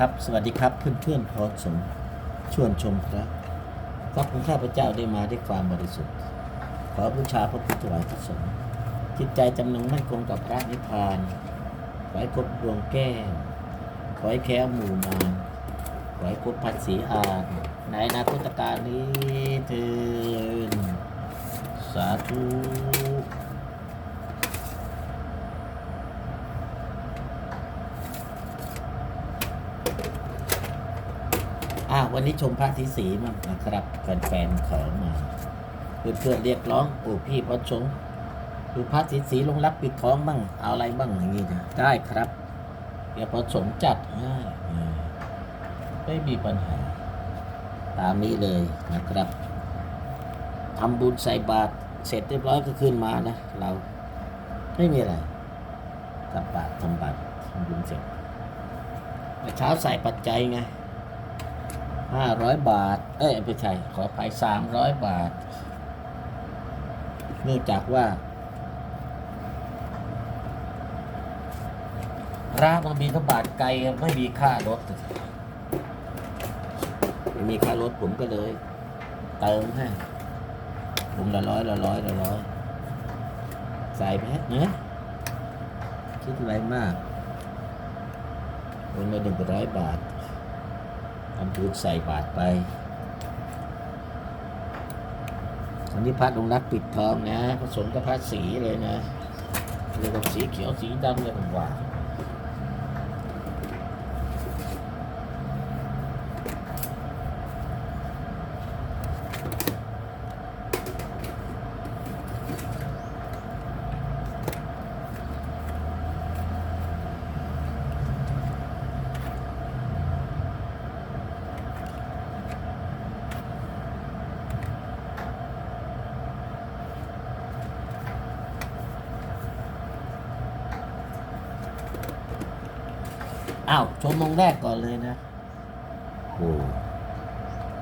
ครับ สวัสดีครับเพื่อนเพื่อนพอสมชวนชมพระทรัพย์ของข้าพเจ้าได้มาด้วยความบริสุทธิ์ ขอบูชาพระพุทธวายพระสงฆ์จิตใจจำนงมั่นคงกับพระนิพพานขอให้ครบดวงแก้วขอให้แค้วหมู่มารขอให้ครบพันสีอานในนาคตการนี้เถินสาธุ อะวันนี้ชมพระทิสีมั่งนะครับแฟนๆขอมาเพื่อนๆเรียกร้องโอ้พี่พระชงดูพระทิสีลงรับปิดท้องบ้างเอาอะไรบ้างอย่างนี้นะได้ครับเดี๋ยวพอสงจัดให้ไม่มีปัญหา ตามนี้เลยนะครับทำบุญใส่บาตรเสร็จเรียบร้อยก็ขึ้นมานะ เราไม่มีอะไรทำบาตรทำบาตรทำบุญเสร็จเมื่อเช้าใส่ปัจจัยไง ห้าร้อยบาท เอ้ยไม่ใช่ขออภัยสามร้อยบาท เนื่องจากว่าร้านมันมีทบาทไกลไม่มีค่ารถไม่มีค่ารถผมก็เลย เติมให้ผมละร้อยละร้อยละร้อยใส่ไปฮะเนี่ยคิดอะไรมากวันละหนึ่งร้อยบาท ทำบุญใส่บาตรไปสันนี้พระลงรักปิดทองนะผสมกับพระสีเลยนะเรียกว่าสีเขียวสีดำเลยผมว่า อ้าวชมองค์แรกก่อนเลยนะโอ้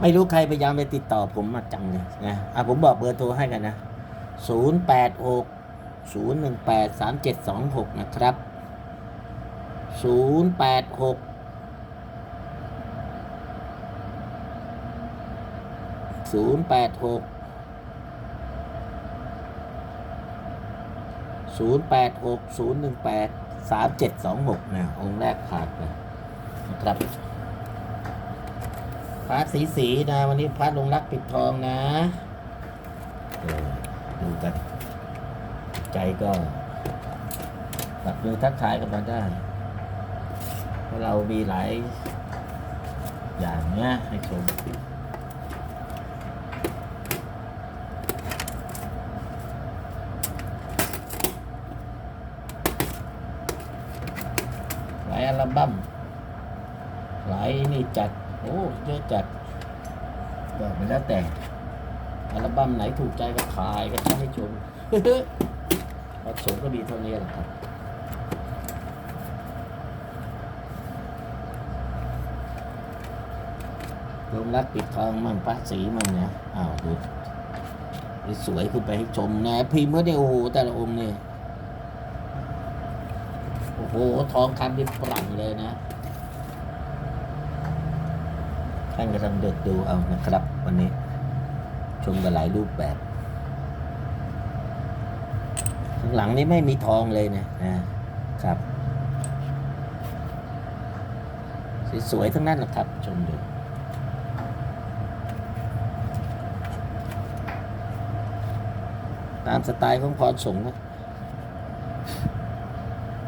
ไม่รู้ใครพยายามไปติดต่อผมมาจังเลยนะอะผมบอกเบอร์โทรให้กันนะ 0 8 6 0 1 8 3 7 2 6 นะครับ 0 8 6 0 8 6 0 8 6 0 1 8 สามเจ็ดสองหกนะองค์แรกผ่านไปนะครับพระสีสีนะวันนี้พระลงรักปิดทองนะดูกันใจก็ตัดมือทักทายกันมาได้เพราะเรามีหลายอย่างเนี้ยให้ชมายอัลบั้มหลายนี่จัด โอ้เยอะจัดบอกไปแล้วแต่อัลบั้มไหนถูกใจก็ขายก็จะให้ชมผสมก็มีเท่านี้แหละครับลงรักปิดทองมั่งพระสีมั่งเนี่ยอ้าวดูสวยขึ้นไปให้ชมนะพิมพ์ก็เนี่ยโอ้โหแต่ละองค์เนี่ย โอ้โหทองคำที่ปรั่งเลยนะท่านกำลังเดือดดูเอานะครับ วันนี้ ชมกันหลายรูปแบบข้างหลังนี้ไม่มีทองเลยนะนะครับ สวยๆทั้งนั้นแหละครับ ชมดูตามสไตล์ของพรสงฆ์นะ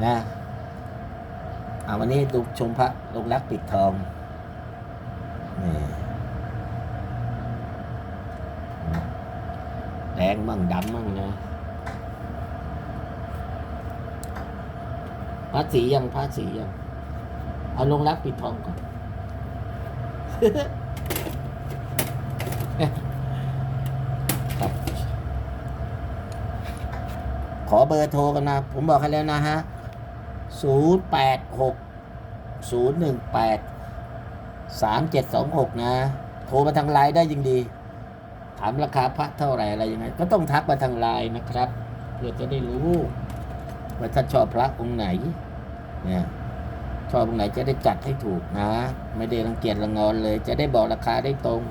นะ วันนี้ดูชมพระลงรักปิดทองนี่แดงมั่งดำมั่งนะพระสียังพระสียังเอาลงรักปิดทองก่อนขอเบอร์โทรกันนะ ผมบอกให้แล้วนะฮะ ศูนย์แปดหกศูนย์หนึ่งแปดสามเจ็ดสองหกนะ โทรมาทางไลน์ได้ยิ่งดี ถามราคาพระเท่าไหร่อะไรยังไง ก็ต้องทักมาทางไลน์นะครับ เพื่อจะได้รู้ว่าท่านชอบพระองค์ไหนเนี่ยชอบตรงไหนจะได้จัดให้ถูกนะ ไม่ได้รังเกียจรังงอนเลย จะได้บอกราคาได้ตรง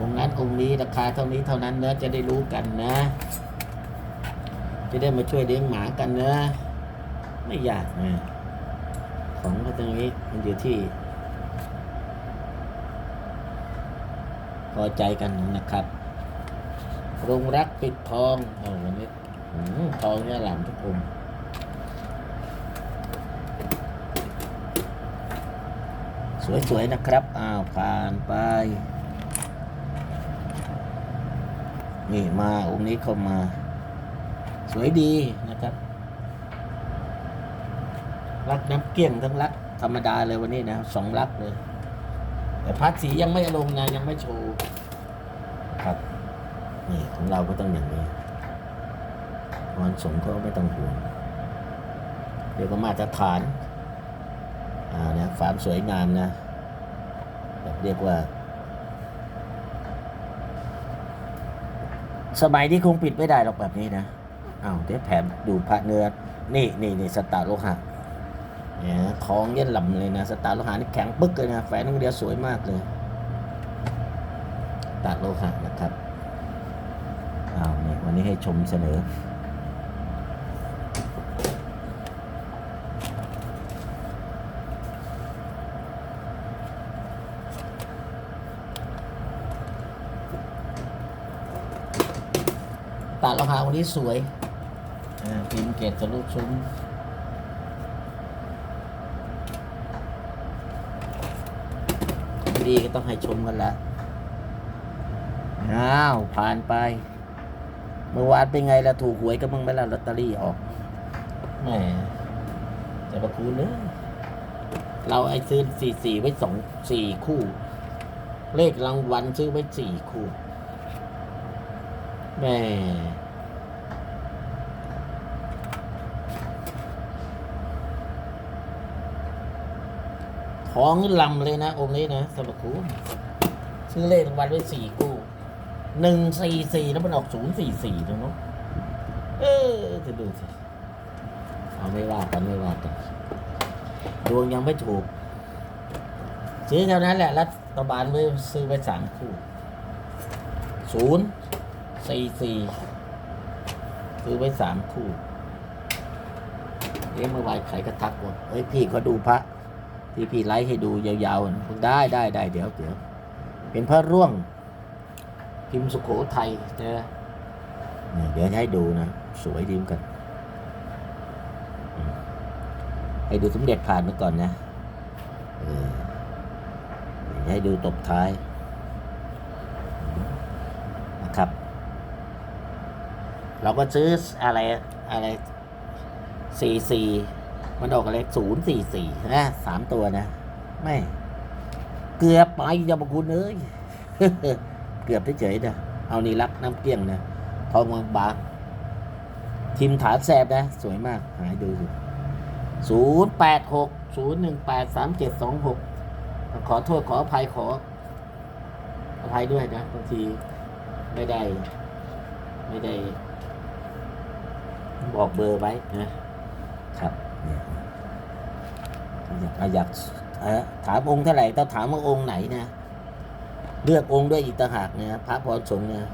องค์นั้นองค์นี้ราคาเท่านี้เท่านั้นเนะจะได้รู้กันนะ จะได้มาช่วยเลี้ยงหมากันนะ ไม่ยากนะของก็ตรงนี้มันอยู่ที่ พอใจกันนะครับรงรักปิดทองโอ้วันนี้ทองเนี่ยหลามทุกคนสวย ๆ นะครับ อ้าว ผ่านไป นี่มาองค์นี้เข้ามา สวยดีนะครับ รักน้ำเกลี้ยงทั้งรักธรรมดาเลยวันนี้นะสองรักเลย แต่พัดสียังไม่ลงนะยังไม่โชว์ครับนี่ของเราก็ต้องอย่างนี้วันสงฆ์ก็ไม่ต้องห่วงเดี๋ยวก็มาตรฐานอ่านะความสวยงามนะแบบเรียกว่า สมัยนี้คงปิดไม่ได้หรอกแบบนี้นะอ้าวเดี๋ยวแถมดูพระเนื้อ นี่นี่นี่สตาร์โลหะ เนี่ยทองเย็นหล่ำเลยนะ สตาร์โลหะนี่แข็งปึ๊กเลยนะแฝนตรงเดียวสวยมากเลยสตาร์โลหะนะครับอ้าวนี่วันนี้ให้ชมเสนอตาดราหาวันนี้สวยพิมพ์เกตจะลูกซุ้ม ดีก็ต้องให้ชมกันละอ้าวผ่านไป เมื่อวานเป็นไงล่ะถูกหวยก็มึงไหม่ละลอตเตอรี่ออกแหมจะประคูณเลยเราไอ้ซื้อสี่สี่ไว้สองสี่คู่ เลขรางวัลซื้อไว้สี่คู่แม่ ท้องลำเลยนะองค์นี้นะสมบัติคุณซื้อเลขรางวัลไว้สี่คู่หนึ่งสี่สี่แล้วมันออกศูนย์สี่สี่ตรงนู้นเออจะดูสิเอาไม่ว่ากันไม่ว่ากันดวงยังไม่ถูกซื้อเท่านั้นแหละรัฐบาลไม่ซื้อไว้สามคู่ศูนย์สี่สี่ซื้อไว้สามคู่เอ๊ะเมื่อวานใครก็ทักว่าเฮ้ยพี่ก็ดูพระ ที่พี่ไลฟ์ให้ดูยาวๆนะผมได้ได้ได้เดี๋ยวเดี๋ยวเป็นพระร่วง พิมพ์สุโขทัยนะเนี่ยเดี๋ยวให้ดูนะ สวยดีเหมือนกัน ให้ดูสมเด็จผ่านมาก่อนนะให้ดูตบท้ายนะครับ เราก็ซื้ออะไรอะไรสี่สี่ มันออกอะไรศูนย์สี่สี่นะสามตัวนะ ไม่ เกือบไปย่าบอกคุณเอ้ยเกือบเฉยๆนะเอานี่รักน้ำเกลี้ยงนะทองบางบาทีมฐานแสบนะ สวยมาก หายดูศูนย์แปดหกศูนย์หนึ่งแปดสามเจ็ดสองหกขอโทษขออภัยขอ อภัยด้วยนะบางทีไม่ได้ ไม่ได้ บอกเบอร์ไว้นะครับ อยากถามองค์เท่าไหร่ต้องถามว่าองค์ไหนนะเลือกองค์ด้วยอีกต่างหากเนี่ยพระพรสงฆ์เนี่ย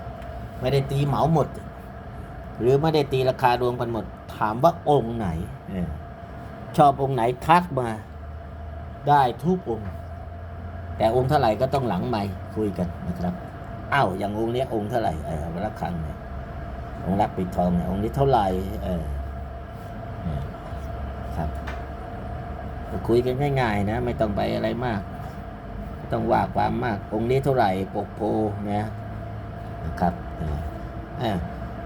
ไม่ได้ตีเหมาหมด หรือไม่ได้ตีราคารวมกันหมด ถามว่าองค์ไหนชอบองค์ไหนทักมาได้ทุกองค์ แต่องค์เท่าไหร่ก็ต้องหลังไม่คุยกันนะครับอ้าวอย่างองค์เนี้ยองค์เท่าไหร่เออวระฆังเนี่ยองค์รับปิดทองเนี่ยองค์นี้เท่าไหร่เออครับ คุยกันง่ายๆนะ ไม่ต้องไปอะไรมากต้องว่าความมากองค์นี้เท่าไหร่ปกโพนะนะครับ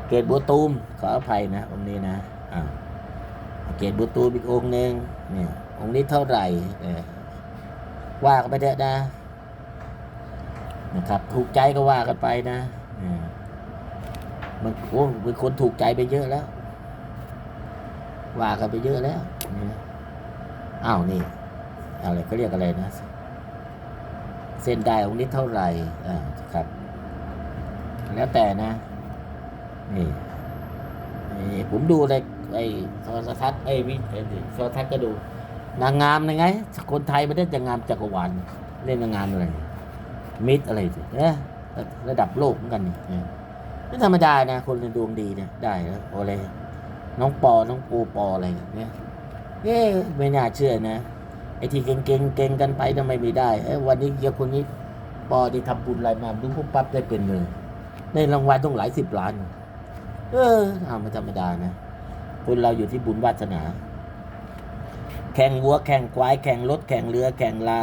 เกตบัวตูมขออภัยนะองค์นี้นะเกตบัวตูมอีกองค์หนึ่งเนี่ยองค์นี้เท่าไหร่ว่ากันไปเถอะนะนะครับ ถูกใจก็ว่ากันไปนะอ่ามันโอ้เป็นคนถูกใจไปเยอะแล้ว ว่ากันไปเยอะแล้วนะ อ้าวนี่อะไรเขาเรียกอะไรนะ เส้นได้องนี้เท่าไหร่อ่าครับ แล้วแต่นะ นี่นี่ผมดูในไอ้โทรทัศน์ไอ้วิไอ้โทรทัศน์ก็ดู นางงามยังไง คนไทยไม่ได้จะงามจักรวาลเล่นนางงามอะไร มิดอะไรเนี่ยระดับโลกเหมือนกันนี่นี่ยไม่ธรรมดานะคนในดวงดีเนี่ยได้แล้วอเลยน้องปอ น้องปูปออะไรเนี่ย เอ๊ไม่น่าเชื่อนะไอ้ที่เก่งเก่งๆเก่งกันไปทำไมไม่ได้เอ้วันนี้เกี่ยวคนนี้ปอที่ทำบุญอะไรมาดูปุ๊บปั๊บได้เป็นเลยได้รางวัลต้องหลายสิบล้าน เออเอาไม่ธรรมดานะคนเราอยู่ที่บุญวาสนา แข่งวัวแข่งควายแข่งรถแข่งเรือ แข่งลา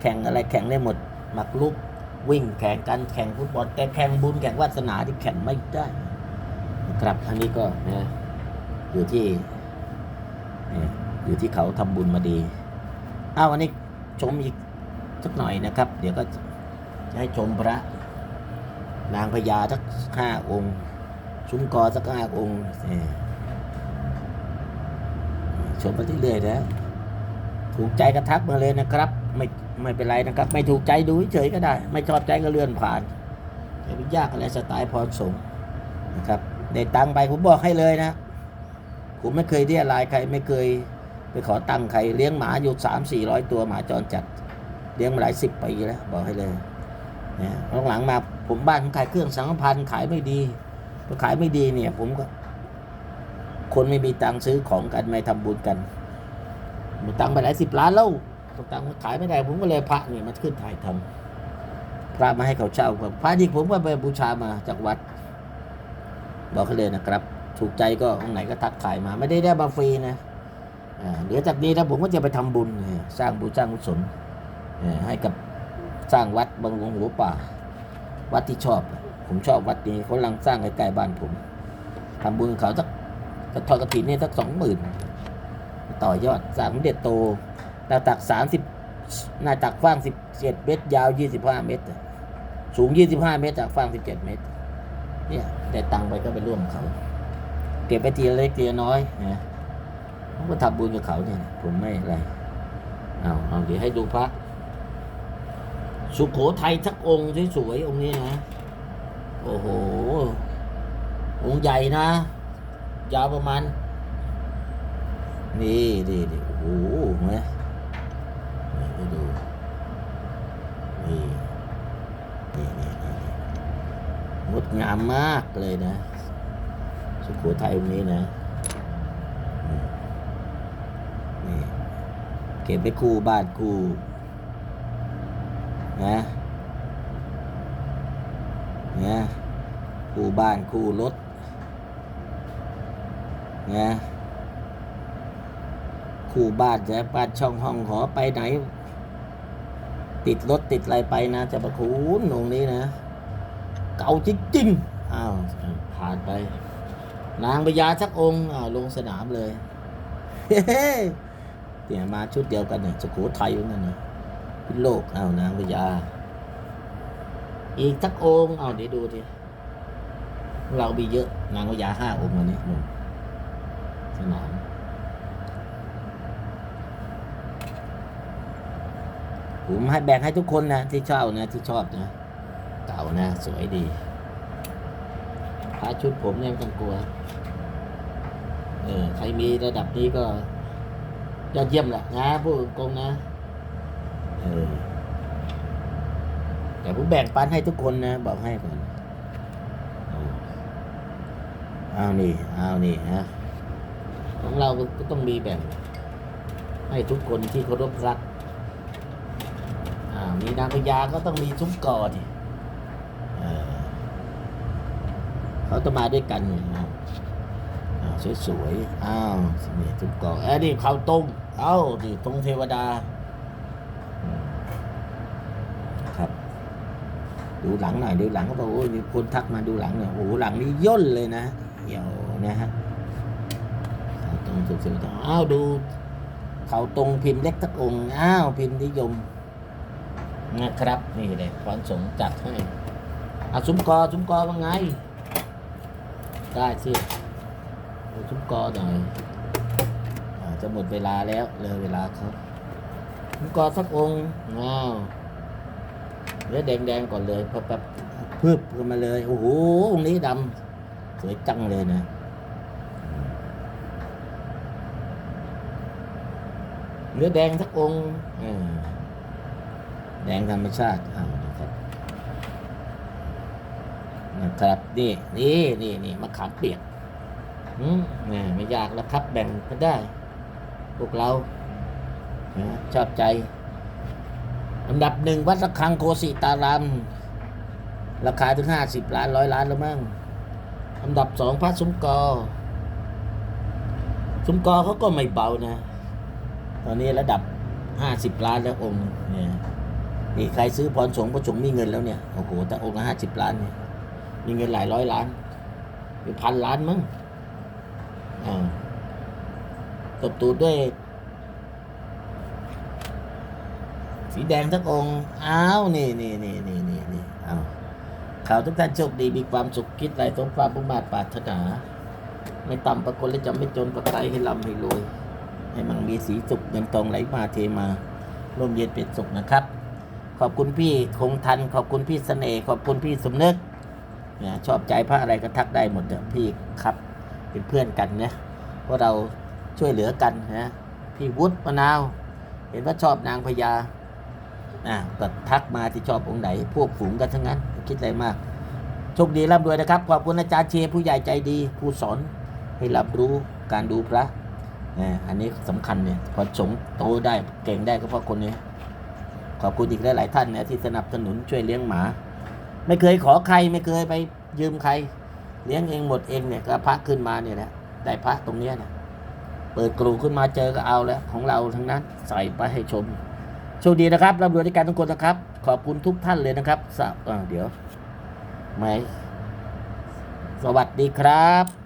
แข่งอะไรแข่งได้หมดหมักลุกวิ่งแข่งกันแข่งฟุตบอลแต่แข่งบุญแข่งวาสนาที่แข่งไม่ได้นะครับ อันนี้ก็นะอยู่ที่ อยู่ที่เขาทำบุญมาดีอ้าววันนี้ชมอีกสักหน่อยนะครับ เดี๋ยวก็จะให้ชมพระ นางพญาสักห้าองค์ ชุมกอสักห้าองค์ชมไปเรื่อยๆนะถูกใจก็ทักมาเลยนะครับ ไม่ไม่เป็นไรนะครับ ไม่ถูกใจดูเฉยก็ได้ ไม่ชอบใจก็เลื่อนผ่านอย่าไปยากอะไรสไตล์พรสงนะครับได้ตังไปผมบอกให้เลยนะ ผมไม่เคยเรียรายใครไม่เคย ไปขอตังค์ใครเลี้ยงหมาอยู่สามสี่ร้อยตัวหมาจรจัด เลี้ยงมาหลายสิบปีแล้วบอกให้เลยเนะหลังมาผมบ้านผมขายเครื่องสังฆพันธ์ขายไม่ดีพอขายไม่ดีเนี่ย ผมก็ คนไม่มีตังค์ซื้อของกันไม่ทำบุญกันมีตังค์ไปหลายสิบล้านแล้วตังค์ขายไม่ได้ ผมก็เลยพระเนี่ยมาขึ้นถ่ายทำพระมาให้เขาเช่าพระที่ผมก็ไปบูชามาจากวัด บอกเขาเลยนะครับ ถูกใจก็องไหนก็ทักขายมา ไม่ได้ได้มาฟรีนะเดี๋ยวจากนี้นะผมก็จะไปทำบุญสร้างบุญสร้างกุศลให้กับสร้างวัดบางวงหัวป่า วัดที่ชอบ ผมชอบวัดนี้เขาลังสร้างใกล้ๆบ้านผมทำบุญเขาสักกระทอกระถินนี่สักสองหมื่นต่อยอดสามเด็ดโตหน้าตักสามสิบหน้าตักกว้างสิบเจ็ดเมตร ยาวยี่สิบห้าเมตร สูงยี่สิบห้าเมตรจากกว้างสิบเจ็ดเมตรเนี่ยได้ตังไปก็ไปร่วมเขา ก็บไปทีเล็กทีน้อยนะผมก็ทำบุญกับเขาเนี่ย ผมไม่อะไรเอาเอาเดี๋ยวให้ดูพระ สุโขทัยสักองค์สวยๆองค์นี้นะ โอ้โห องค์ใหญ่นะ ยาวประมาณ นี่นี่โอ้โหเห็นไหมนี่ให้ดู นี่นี่นี่งดงามมากเลยนะ สุโขทัยองค์นี้นะนี่เก็บไปคู่บ้านคู่นะนะคู่บ้านคู่รถนะคู่บ้านจะบ้านช่องห้องหอไปไหน ติดรถติดอะไรไปนะจะประคุณองนี้นะ เก่าจริงๆอ้าวผ่านไป นางพญาชักองค์อ้าวลงสนามเลยเฮ้เนี่ยมาชุดเดียวกันเนี่ยสุโขทัยเหมือนกันนะพิโลกเอานางพญาอีกสักองค์อ้าเดี๋ยวดูทีเรามีเยอะ นางพญาห้าองค์วันนี้สนามผมให้แบ่งให้ทุกคนนะที่ชอบนะที่ชอบนะ เก่านะ สวยดี พาชุดผมเนี่ยไม่ต้องกลัว เออใครมีระดับนี้ก็ยอดเยี่ยมแหละนะพูดตรงนะ เออ แต่ผมแบ่งปันให้ทุกคนนะ บอกให้ก่อนเอานี่เอานี่ฮะของเราก็ต้องมีแบ่ง ให้ทุกคนที่เคารพรัก อ่า มีนางพญาก็ต้องมีซุ้มกอดเออ เขาจะมาด้วยกันนี่นะสวยๆ อ้าวนี่ซุ้มกอเอ้นี่เขาตรงเอ้านี่ตรงเทวดา ครับ ดูหลังหน่อย ดูหลังก็บอกโอ้ยมีคนทักมาดูหลังหน่อยโอ้โหหลังนี้ย่นเลยนะเหี่ยวนะฮะเขาตรงสุดๆอ้าวดูเขาตรงพิมพ์เล็กทักองอ้าวพิมพ์นิยมนะครับ นี่เลยพรสงฆ์จัดให้อาซุ้มกอซุ้มกอว่าไง ได้สิเอาซุ้มกอหน่อยอจะหมดเวลาแล้วเลยเวลาเขาซุ้มกอสักองค์อ้าวเนื้อแดงๆก่อนเลยพอแบบพึบขึ้นมาเลยโอ้โหองค์นี้ดำสวยจังเลยนะเนื้อแดงสักองค์แดงธรรมชาติเอานะครับ นะครับนี่นี่นี่นี่มะขามเปียกอืมไม่ยากแล้วครับแบ่งกันได้ พวกเราชอบใจอันดับหนึ่งวัดระฆังโคสิตาราม ราคาถึงห้าสิบล้านร้อยล้านแล้วมั้งอันดับสองพระสุมกอสุมกอเขาก็ไม่เบานะ ตอนนี้ระดับห้าสิบล้านแล้วองค์เนี่ยนี่ใครซื้อพรสงฆ์พระสงฆ์มีเงินแล้วเนี่ย โอ้โหแต่องค์ละห้าสิบล้านเนี่ย มีเงินหลายร้อยล้านเป็นพันล้านมั้งอ่าตบตูดด้วย สีแดงทั้งองค์อ้าวนี่นี่นี่นี่นี่นี่อ้าวข่าวทุกท่านโชคดีมีความสุขคิดไรสมความมุ่งมา่ปรารถนา ไม่ต่ำประคนและจะไม่จนประไตให้ร่ำให้รวยให้มันมีสีสุขเงินทองไหลมาเทมาร่มเย็นเป็นสุขนะครับ ขอบคุณพี่คงทัน ขอบคุณพี่เสน่ห์ขอบคุณพี่สมนึก นี่ยชอบใจพระอะไรก็ทักได้หมดเถอะพี่ครับ เป็นเพื่อนกันนะเพราะเราช่วยเหลือกันนะพี่วุฒิมะนาว เห็นว่าชอบนางพญาอะก็ทักมาที่ชอบองค์ไหน พวกฝูงกันทั้งนั้น คิดอะไรมากโชคดีร่ำรวยนะครับขอบคุณอาจารย์เชผู้ใหญ่ใจดี ผู้สอนให้รับรู้การดูพระอ่าอันนี้สำคัญเนี่ยพอสงโตได้เก่งได้ก็เพราะคนนี้ ขอบคุณอีกหลายๆท่านนะที่สนับสนุนช่วยเลี้ยงหมา ไม่เคยขอใครไม่เคยไปยืมใคร เลี้ยงเองหมดเองเนี่ยก็พระขึ้นมาเนี่ยนะได้พระตรงเนี้ยนะเปิดกรูขึ้นมาเจอก็เอาแล้วของเราทั้งนั้นใส่ไปให้ชมโชคดีนะครับร่ำรวยด้วยกันทุกคนนะครับ ขอบคุณทุกท่านเลยนะครับสับเดี๋ยวไม่สวัสดีครับ